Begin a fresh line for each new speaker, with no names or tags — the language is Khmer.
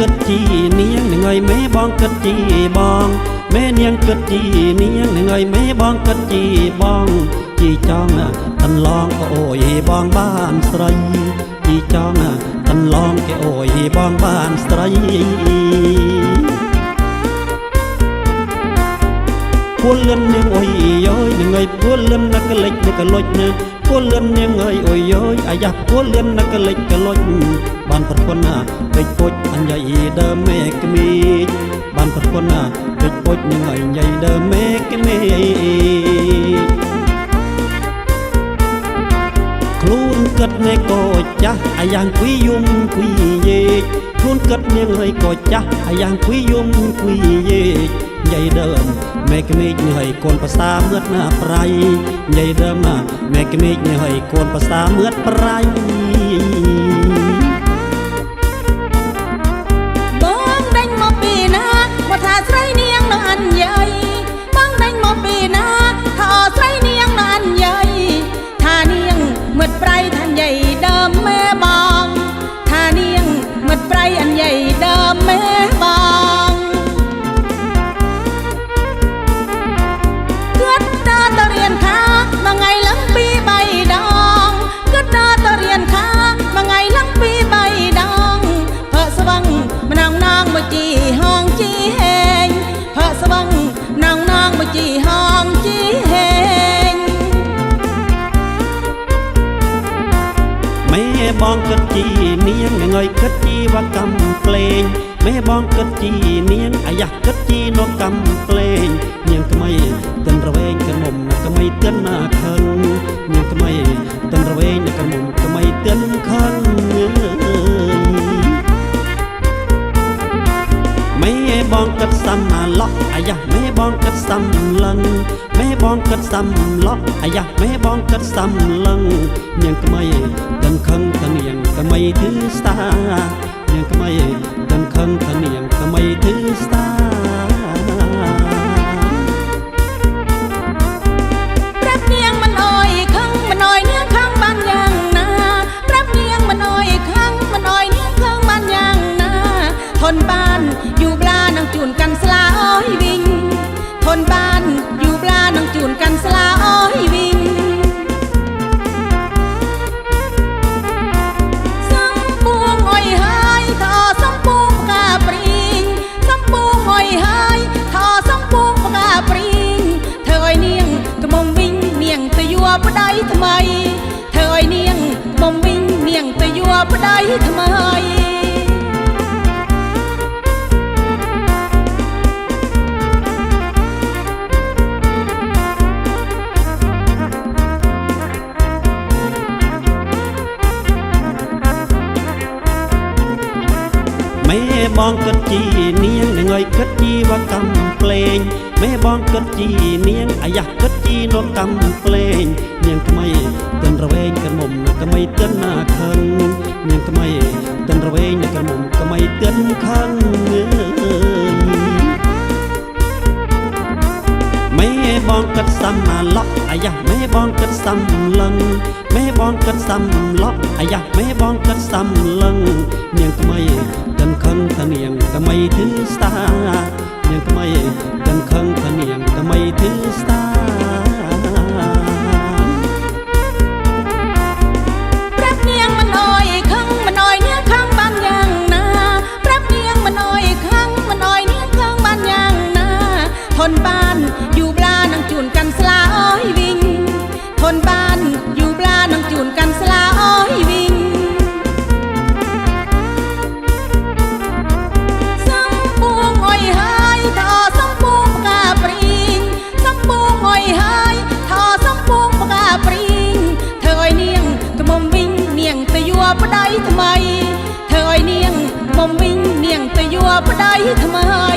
នាងគិតជីនាងនឹងឲ្យមេបងគិតជីបងមេនាងគិតជីនាងនឹងឲ្យមេបងគិតជីបងជីចង់តន្លងក៏អូយបងបានស្រីជីចង់តន្លងគេអូយបងបានស្រីពួលលិននាងអុយយោយនឹងអើយពួលលិនណាក់កលិចនឹងកលុចណាពួលលិននាងអើយអុយយោយអាយ៉ាពួលលិនណាក់កលិចកលុច បានប្រពន្ធណាពេចពុចអញ្ញៃដើមមេក្មីកបានប្រពន្ធណាពេចពុចនឹងអញ្ញៃដើមមេក្មីកខ្លួនគិតនៃកោចាស់អាយ៉ាងគួយយំគួយយេកខ្លួនគិតនាងហើយកោចាស់អាយ៉ាងគួយយំគួយយេកយាយដើមមេក្មេកនេះហើយកូនភាសាមឿតណាប្រៃយាយដើមណាមេក្មេកនេះហើយកូនភាសាមឿតប្រៃ
បងគិតជីនាងនឹង
ឲ្យគិតជីវកម្មផ្លេងមេបងគិតជីនាងអាយ៉ាគិតជីនកម្មផ្លេងនាងថ្មីទិនរវែងកមុំណាថ្មីទិនណាខឹងនាងថ្មីទិនរវែងណាកមុំថ្មីទិនខឹងមេបងគិតសំណាឡក់អាយ៉ាមេបងគិតសំឡឹងមេបងគិតសំឡក់អាយ៉ាមេបងគិតសំឡឹងនាងថ្មីទិនខឹងតនាង ថ្មីទិស្តានាងថ្មីទិនខឹងតនាងថ្មីទិស្តា
ប្រាប់នាងមិនអើយខឹងមិនអើយនាងខឹងបានយ៉ាងណាប្រាប់នាងមិនអើ ថ្មីធ្វើឲ្យនាងក្មុំវិញនាងទៅยั่វប្តីថ្មី
មេបងគិតជីនាងនឹងឲ្យគិតជីវកម្មផ្លេងមេបងគិតជីនាងអាយ៉ាគិតជីនកម្មផ្លេង នាងថ្មីទិនរវែងកមុំកមៃទិនណាខឹងនាងថ្មីទិនរវែងកមុំកមៃទិនខឹងមេបងគិតសំណាឡក់អាយ៉ាមេបងគិតសំឡឹងមេបងគិតសំឡក់អាយ៉ាមេបងគិតសំឡឹងនាងថ្មីទិនខឹងថានាងថ្មីទិស្តានាងថ្មីទិនខឹងថានាងថ្មីទិស្តា
ធនបានយូរប្លានឹងជួនកាន់ស្លាអើយវិញធនបានយូរប្លានឹងជួនកាន់ស្លាអើយវិញសំពួងអុយហើយថអសំពួងផ្កាព្រីងសំពួងអុយហើយថអសំពួងផ្កាព្រីងធ្វើឲ្យនាងក្មុំវិញនាងទៅยั่វប្តីថ្មីធ្វើឲ្យនាងក្មុំវិញនាងទៅยั่វប្តីថ្មី